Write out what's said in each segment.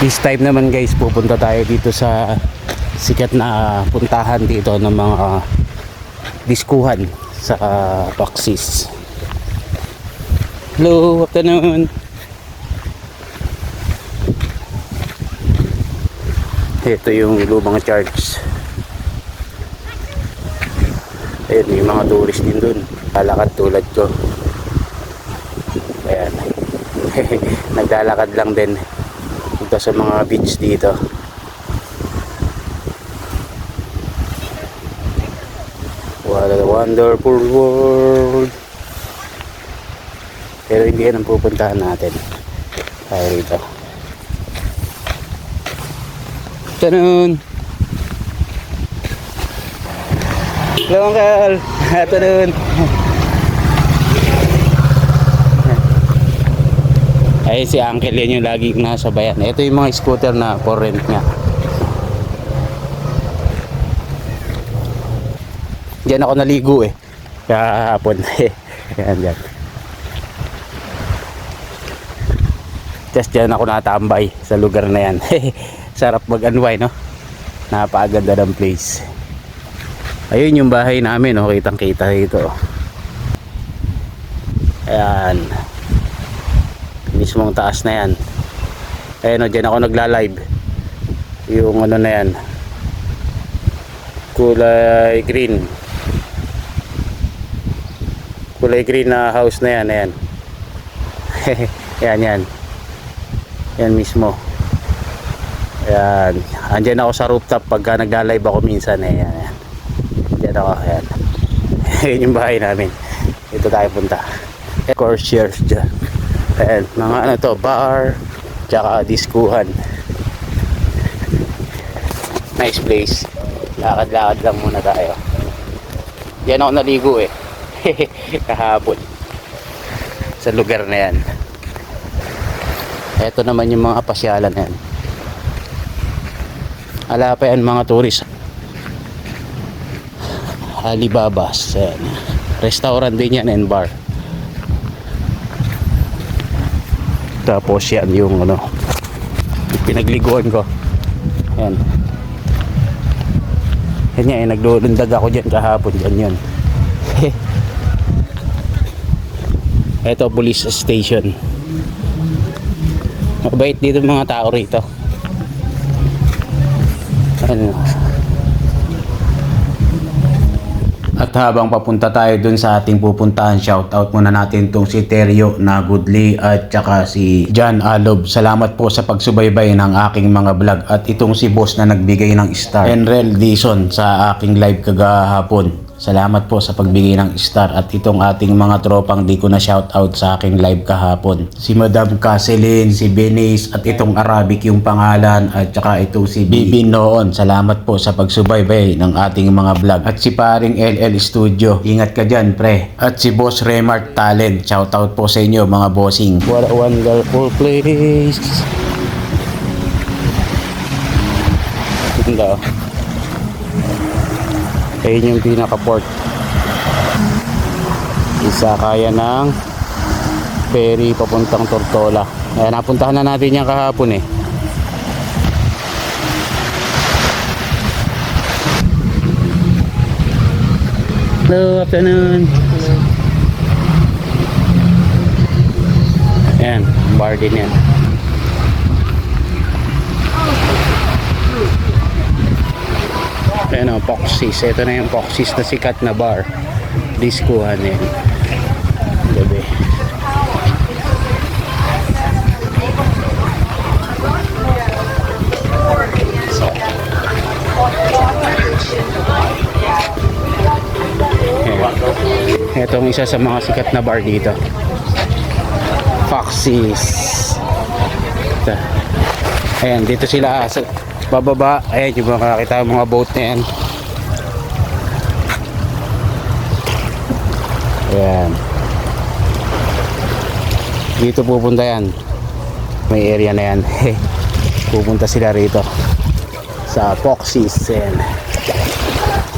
This time naman guys, pupunta tayo dito sa sikat na puntahan dito ng mga diskuhan sa Roxys. Hello, afternoon. Ito yung lumang church. Ayun, may mga tourist din dun. Lalakad tulad ko. Ayan. Naglalakad lang din. Punta sa mga beach dito. What a wonderful world. Pero hindi yan ang pupuntahan natin. Tayo rito. Tanun! Hello, Uncle! Tanun! Ay, si Uncle yan yung lagi nasa bayan. Ito yung mga scooter na for rent nga. Diyan ako naligo eh. Kahapon. Yan, dyan. Just dyan ako natambay sa lugar na yan. Sarap mag-unwind, no? Napakaganda ng place. Ayun yung bahay namin, no? Kitang kita dito. Ayan. Mismong taas na yan. Ayan, no? Dyan ako nagla-live. Yung ano na yan. Kulay green. Kulay green na house na yan. Ayan. yan, yan. Yan mismo. Ayan. Andyan ako sa rooftop pagka nagla-live ako minsan. Eh. Ayan, ayan. Diyan ako. Ayan. Ayan yung bahay namin. Ito tayo punta. Of course, cheers dyan. Ayan. Mga ano to, bar. Tsaka diskuhan. Nice place. Lakad-lakad lang muna tayo. Diyan ako naligo eh. Kahapon. Sa lugar na yan. Ito naman yung mga pasyalan na yan. Ala pa yan mga turis. Alibabas. Ayan. Restaurant din yan and bar. Tapos yan yung ano pinagliguan ko. Ayan. Yan nga, eh, naglulundag ako dyan kahapon. Dyan yun. Ito, police station. Mabait dito mga tao rito. Ano? At habang papunta tayo dun sa ating pupuntahan, shoutout muna natin tong si Teryo na Goodly at saka si John Alob. Salamat po sa pagsubaybay ng aking mga vlog at itong si boss na nagbigay ng star. Enrel Dison sa aking live kagahapon. Salamat po sa pagbigay ng star at itong ating mga tropang di ko na shoutout sa aking live kahapon. Si Madam Caselin, si Benis at itong Arabic yung pangalan at saka itong si Bibi Noon. Salamat po sa pagsubaybay ng ating mga vlog. At si paring LL Studio. Ingat ka dyan pre. At si Boss Remart Talent. Shoutout po sa inyo mga bossing. What a wonderful place. Ganda. Ayun yung pinaka-port. Isa kaya ng ferry papuntang Tortola. Ayan, napuntahan na natin yan kahapon eh. Hello, afternoon. Ayan, bar din yan. Ayan o, Foxys. Ito na yung Foxys na sikat na bar. Diskuhan yan. Gabi. Ayan. Ito ang isa sa mga sikat na bar dito. Foxys. Ito. Ayan, dito sila sa bababa. Ayan, yung mga kakita mga boat na yan. Ayan. Dito pupunta yan. May area na yan. pupunta sila rito. Sa Foxys. Ayan.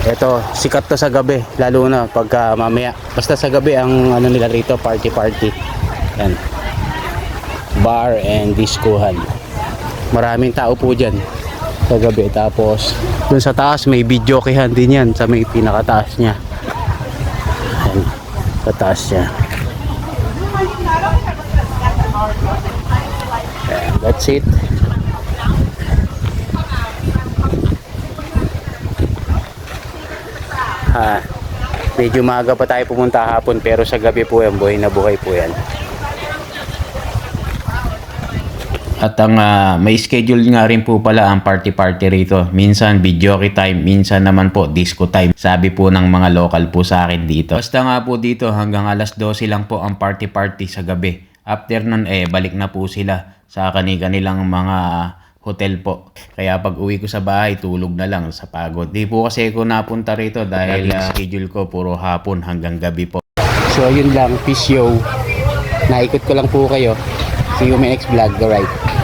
Ito, sikat to sa gabi. Lalo na pagka mamaya. Basta sa gabi ang ano nila rito, party party. Ayan. Bar and discohan. Maraming tao po dyan sa gabi. Tapos, dun sa taas may video kihan din yan sa may pinakataas niya. Ayan, sa taas niya. Ayan, that's it. Ha, medyo maaga pa tayo pumunta hapon pero sa gabi po yan, buhay na buhay po yan. At ang ah, may schedule nga rin po pala ang party-party rito. Minsan video time, minsan naman po disco time. Sabi po ng mga local po sa akin dito. Basta nga po dito hanggang alas 12 lang po ang party-party sa gabi. After nun eh balik na po sila sa kani-kanilang mga hotel po. Kaya pag uwi ko sa bahay, tulog na lang sa pagod. Di po kasi ako napunta rito dahil ah, schedule ko puro hapon hanggang gabi po. So yun lang, peace yo. Naikot ko lang po kayo. In my next vlog. Alright.